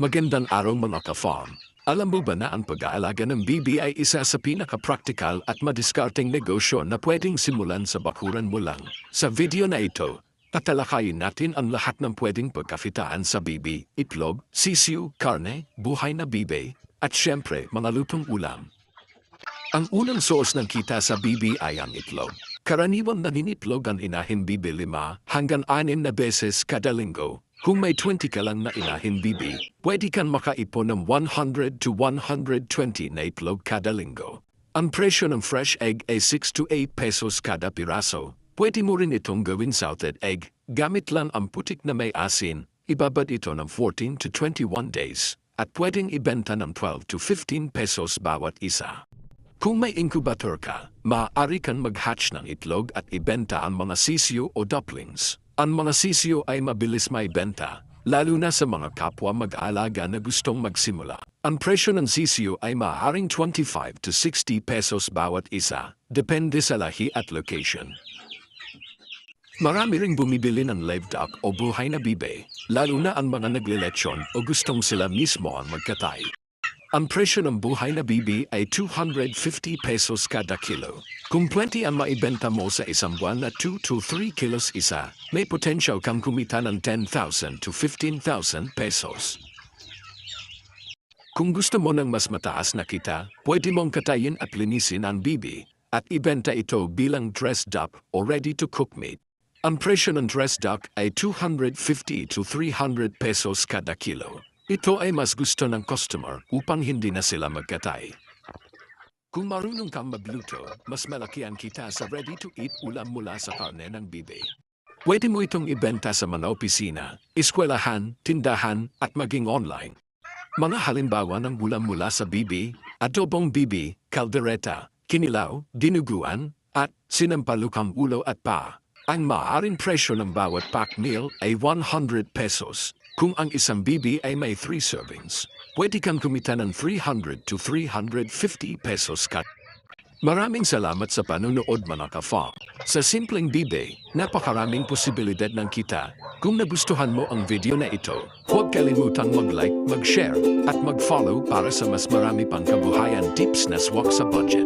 Magandang araw mga ka-farm. Alam mo ba na ang pag-aalaga ng bibi ay isa sa pinaka-practical at madiskarteng negosyo na pwedeng simulan sa bakuran mo lang? Sa video na ito, tatalakayin natin ang lahat ng pwedeng pagkafitaan sa bibi, itlog, sisiu, karne, buhay na bibe, at syempre mga lutong ulam. Ang unang source ng kita sa bibi ay ang itlog. Karaniwan naninitlog ang inahin bibi lima hanggang anin na beses kada linggo. Kung may 20 ka lang na inahin bibi, pwede kang makaipon ng 100 to 120 na itlog kada linggo. Ang presyo ng fresh egg ay 6 to 8 pesos kada piraso. Pwede mo rin itong gawin salted egg, gamit lang ang putik na may asin, ibabad ito ng 14 to 21 days, at pwedeng ibenta ng 12 to 15 pesos bawat isa. Kung may incubator ka, maaari kang mag-hatch ng itlog at ibenta ang mga sisyo o dumplings. Ang mga sisyo ay mabilis may benta, lalo na sa mga kapwa mag-aalaga na gustong magsimula. Ang presyo ng sisyo ay maaaring 25 to 60 pesos bawat isa, depende sa lahi at location. Marami ring bumibili ng live duck o buhay na bibe, lalo na ang mga nagliletsyon o gustong sila mismo ang magkatay. Ang presyo ng buhay na bibi ay 250 pesos kada kilo. Kung 20 ang maibenta mo sa isang buwan na 2 to 3 kilos isa, may potential kang kumita ng 10,000 to 15,000 pesos. Kung gusto mo ng mas mataas na kita, pwede mong katayin at linisin ang bibi at ibenta ito bilang dressed up o ready to cook meat. Ang presyo ng dressed duck ay 250 to 300 pesos kada kilo. Ito ay mas gusto ng customer upang hindi na sila magkatay. Kung marunong kang magluto, mas malaki ang kita sa ready-to-eat ulam mula sa karne ng bibe. Pwede mo itong ibenta sa mga opisina, eskwelahan, tindahan, at maging online. Mga halimbawa ng ulam mula sa bibi, adobong bibi, kaldereta, kinilaw, dinuguan, at sinampalukang ulo at pa. Ang maaaring presyo ng bawat pack meal ay 100 pesos. Kung ang isang bibi ay may 3 servings, pwede kang kumita ng 300 to 350 pesos kat. Maraming salamat sa panonood mga ka-farm. Sa simpleng bibe, napakaraming posibilidad ng kita. Kung nagustuhan mo ang video na ito, huwag kalimutang mag-like, mag-share, at mag-follow para sa mas marami pang kabuhayan tips na swak sa budget.